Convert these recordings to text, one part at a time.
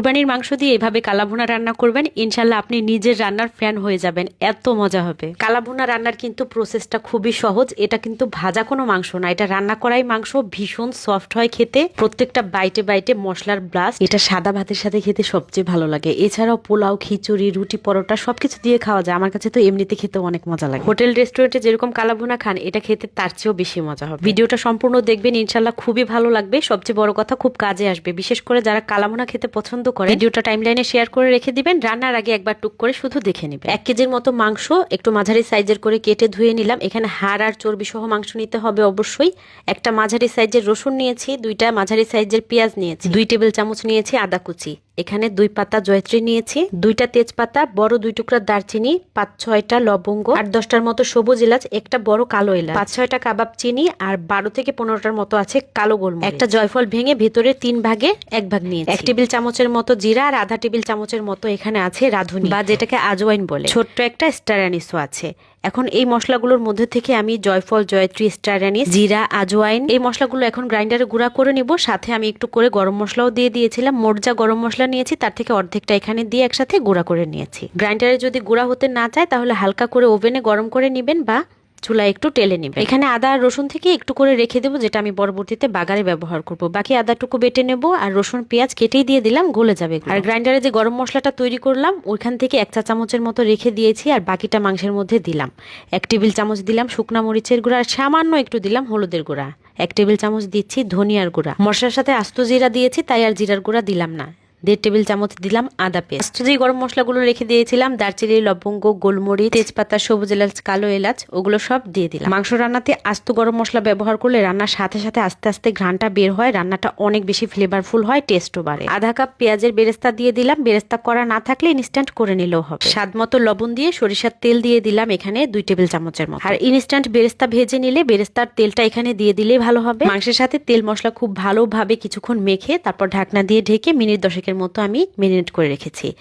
কুরবানির মাংস দিয়ে এভাবে কালাভুনা রান্না করবেন ইনশাল্লাহ আপনি নিজের রান্নার ফ্যান হয়ে যাবেন। এত মজা হবে। কালাভুনা রান্নার কিন্তু প্রসেসটা খুবই সহজ। এটা কিন্তু ভাজা কোনো মাংস না। এটা রান্না করাই মাংস, ভীষণ সফট হয় খেতে। প্রত্যেকটা বাইটে বাইটে মশলার ব্লাস্ট এটা সাদা ভাতের সাথে খেতে সবচেয়ে ভালো লাগে। এছাড়াও পোলাও, খিচুড়ি, রুটি, পরোটা সবকিছু দিয়ে খাওয়া যায়। আমার কাছে তো এমনিতে খেতে অনেক মজা লাগে। হোটেল রেস্টুরেন্টে যেরকম কালাভুনা খান, এটা খেতে তার চেয়েও বেশি মজা হবে। ভিডিওটা সম্পূর্ণ দেখবেন ইনশাল্লাহ খুবই ভালো লাগবে। সবচেয়ে বড় কথা খুব কাজে আসবে। বিশেষ করে যারা কালাভুনা খেতে পছন্দ করে ভিডিওটা টাইমলাইনে শেয়ার করে রেখে দিবেন। রান্নার আগে একবার টুক করে শুধু দেখে নেবেন। এক কেজির মতো মাংস একটু মাঝারি সাইজের করে কেটে ধুয়ে নিলাম। এখানে হাড় আর চর্বি সহ মাংস নিতে হবে অবশ্যই। একটা মাঝারি সাইজের রসুন নিয়েছি দুইটা মাঝারি সাইজের পেঁয়াজ নিয়েছি দুই টেবিল চামচ নিয়েছি আদা কুচি। এখানে দুই পাতা জয়ত্রী নিয়েছি, দুইটা তেজপাতা, বড় দুই টুকরা দারচিনি, পাঁচ ছয়টা লবঙ্গ আট দশটার মতো সবুজ এলাচ, একটা বড় কালো এলাচ, পাঁচ ছয়টা কাবাব চিনি, আর বারো থেকে পনেরোটার মতো আছে কালো গোলমরিচ। একটা জয়ফল ভেঙে ভেতরে তিন ভাগে এক ভাগ নিয়ে এক টেবিল চামচের মতো জিরা, আর আধা টেবিল চামচের মতো এখানে আছে রাঁধুনি, বা যেটাকে আজওয়াইন বলে। ছোট্ট একটা স্টারানিসও আছে। এখন এই মশলাগুলোর মধ্যে থেকে আমি জয়ফল, জয়ত্রী স্টারানিস জিরা, আজওয়াইন, এই মশলাগুলো এখন গ্রাইন্ডারে গুঁড়া করে নিব। সাথে আমি একটু করে গরম মশলাও দিয়ে দিয়েছিলাম। মোরজা গরম মশলা নিয়েছি, তার থেকে অর্ধেকটা এখানে দিয়ে একসাথে গুঁড়া করে নিয়েছি। গ্রাইন্ডারে যদি গুঁড়া হতে না চায়, তাহলে হালকা করে ওভেনে গরম করে নেবেন বা চুলায় একটু টেলে নেবে। এখানে আদা আর রসুন থেকে একটু করে রেখে দেবো, যেটা আমি পরবর্তীতে বাগারে ব্যবহার করব। বাকি আদাটুকু বেটে নেব আর রসুন, পেঁয়াজ কেটেই দিয়ে দিলাম, গলে যাবে আর গ্রাইন্ডারে যে গরম মশলাটা তৈরি করলাম, ওইখান থেকে এক চা চামচের মতো রেখে দিয়েছি আর বাকিটা মাংসের মধ্যে দিলাম। এক টেবিল চামচ দিলাম শুকনা মরিচের গুঁড়া আর সামান্য একটু দিলাম হলুদের গুঁড়া। এক টেবিল চামচ দিচ্ছি ধনিয়ার গুঁড়া। মশলার সাথে আস্ত জিরা দিয়েছি, তাই আর জিরার গুঁড়া দিলাম না। দেড় টেবিল চামচ দিলাম আদা পেস্ট। যে গরম মশলাগুলো রেখে দিয়েছিলাম, দারচিনি, লবঙ্গ, গোলমরিচ, তেজপাতা, সবুজ এলাচ, কালো এলাচ, ওগুলো সব দিয়ে দিলাম। মাংস রান্নাতে আস্ত গরম মশলা ব্যবহার করলে রান্নার সাথে সাথে আস্তে আস্তে ঘ্রাণটা বের হয়, রান্নাটা অনেক বেশি ফ্লেভারফুল হয় টেস্টও বাড়ে। আধা কাপ পেঁয়াজের বেরেস্তা দিয়ে দিলাম, বেরেস্তা করা না থাকলে ইনস্ট্যান্ট করে নিলেও হবে। স্বাদ মতো লবণ দিয়ে সরিষার তেল দিয়ে দিলাম এখানে দুই টেবিল চামচের মতো। আর ইনস্ট্যান্ট বেরেস্তা ভেজে নিলে বেরেস্তার তেলটা এখানে দিয়ে দিলেই ভালো হবে। মাংসের সাথে তেল মশলা খুব ভালোভাবে কিছুক্ষণ মেখে তারপর ঢাকনা দিয়ে ঢেকে মিনিট দশেকের মতো আমি মেরিনেট করে রেখেছি।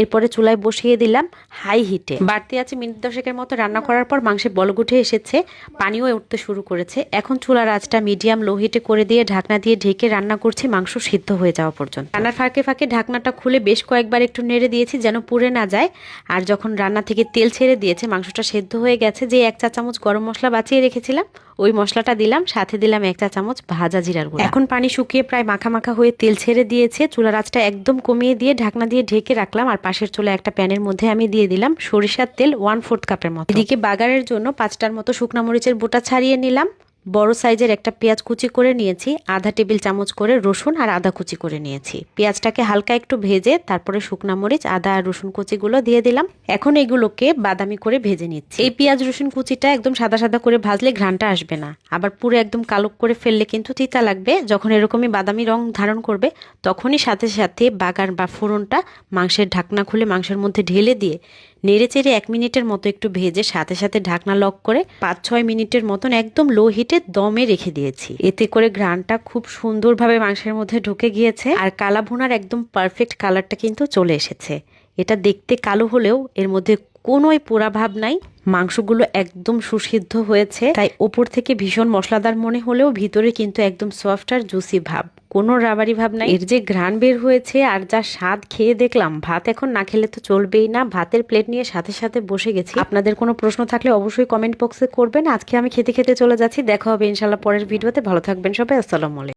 এরপরে চুলায় বসিয়ে দিলাম হাই হিটে বাড়তি আছে মিনিট দশেকের মতো রান্না করার পর মাংসে বলক উঠে এসেছে, পানিও উঠতে শুরু করেছে। এখন চুলার আঁচটা মিডিয়াম লো হিটে করে দিয়ে ঢাকনা দিয়ে ঢেকে রান্না করছি, মাংস সিদ্ধ হয়ে যাওয়া পর্যন্ত। রান্নার ফাঁকে ফাঁকে ঢাকনাটা খুলে বেশ কয়েকবার একটু নেড়ে দিয়েছি যেন পুড়ে না যায়। আর যখন রান্না থেকে তেল ছেড়ে দিয়েছে, মাংসটা সেদ্ধ হয়ে গেছে, যে এক চা চামচ গরম মশলা বাঁচিয়ে রেখেছিলাম, ওই মশলাটা দিলাম, সাথে দিলাম এক চা চামচ ভাজা জিরার গুঁড়া। এখন পানি শুকিয়ে প্রায় মাখা মাখা হয়ে তেল ছেড়ে দিয়েছে, চুলার আঁচটা একদম কমিয়ে দিয়ে ঢাকনা দিয়ে ঢেকে রাখলাম, আর পাশের চুলা একটা প্যানের মধ্যে আমি দিয়ে দিলাম সরিষার তেল ওয়ান ফোর্থ কাপের মতো। এদিকে বাগারের জন্য পাঁচটার মতো শুকনা মরিচের বোটা ছাড়িয়ে নিলাম। বড় সাইজের একটা পেঁয়াজ কুচি করে নিয়েছি, আধা টেবিল চামচ করে রসুন আর আদা কুচি করে নিয়েছি। পেঁয়াজটাকে হালকা একটু ভেজে, তারপরে শুকনা মরিচ, আদা আর রসুন কুচিগুলো দিয়ে দিলাম। এখন এগুলোকে বাদামি করে ভেজে নিচ্ছি। এই পেঁয়াজ রসুন কুচিটা একদম সাদা সাদা করে ভাজলে ঘ্রানটা আসবে না। আবার পুরো একদম কালো করে ফেললে কিন্তু তিতা লাগবে। যখন এরকমই বাদামি রং ধারণ করবে, তখনই সাথে সাথে বাগার বা ফোড়নটা মাংসের ঢাকনা খুলে মাংসের মধ্যে ঢেলে দিয়ে নেড়ে চেড়ে এক মিনিটের মতো একটু ভেজে সাথে সাথে ঢাকনা লক করে পাঁচ, ছয় মিনিটের মতন একদম লো হিটে দমে রেখে দিয়েছি। এতে করে গ্রানটা খুব সুন্দরভাবে মাংসের মধ্যে ঢুকে গিয়েছে আর কালা ভুনার একদম পারফেক্ট কালারটা কিন্তু চলে এসেছে। এটা দেখতে কালো হলেও এর মধ্যে কোনোই পোড়া ভাব নাই। মাংসগুলো একদম সুসিদ্ধ হয়েছে, তাই ওপর থেকে ভীষণ মশলাদার মনে হলেও ভিতরে কিন্তু একদম সফট আর জুসি ভাব। কোনো রাবারি ভাব নাই। এর যে ঘ্রাণ বের হয়েছে আর যা স্বাদ খেয়ে দেখলাম, ভাত এখন না খেলে তো চলবেই না। ভাতের প্লেট নিয়ে সাথে সাথে বসে গেছি। আপনাদের কোনো প্রশ্ন থাকলে অবশ্যই কমেন্ট বক্সে করবেন। আজকে আমি খেতে খেতে চলে যাচ্ছি। দেখা হবে ইনশাল্লাহ পরের ভিডিওতে ভালো থাকবেন সবাই। আসসালামু আলাইকুম।